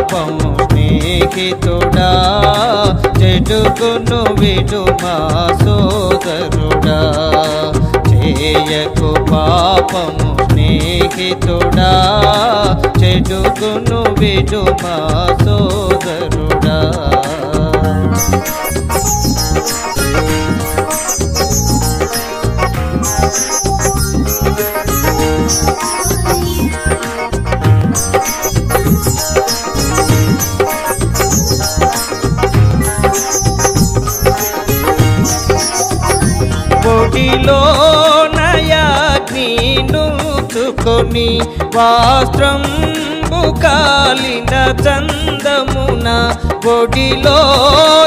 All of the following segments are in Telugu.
చేయకు పాపము స్నేహితుడా చెడుకును విడు మా సోదరుడా. చేయకు పాపము స్నేహితుడా చెడుకును విడు మా సోదరుడా. పొడిలో నయాగ్ని నూచుకొని వాస్త్రం కాలిన చందమున పొడిలో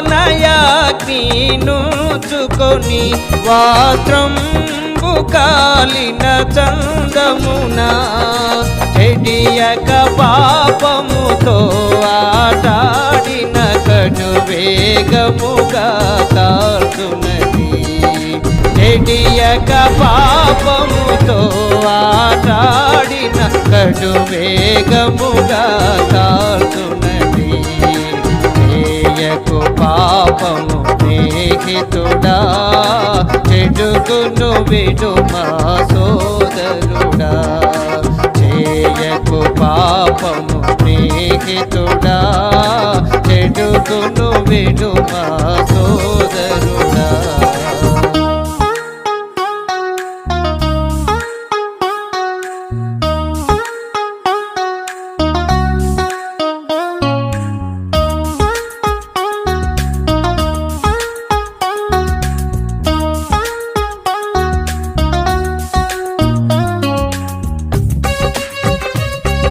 నయాగ్ని నూచుకొని వాస్త్రం కాలిన చందమున చెడియక పాపముతో ఆటాడిన కడు వేగముగా కాల్చునది చెడియక పాపముతో ఆటాడిన కడు వేగముగా కాల్చునది చేయకు పాపము స్నేహితుడా చెడుగును విడు మా సోదరుడా. చేయకు పాపము స్నేహితుడా చెడుగును విడు మా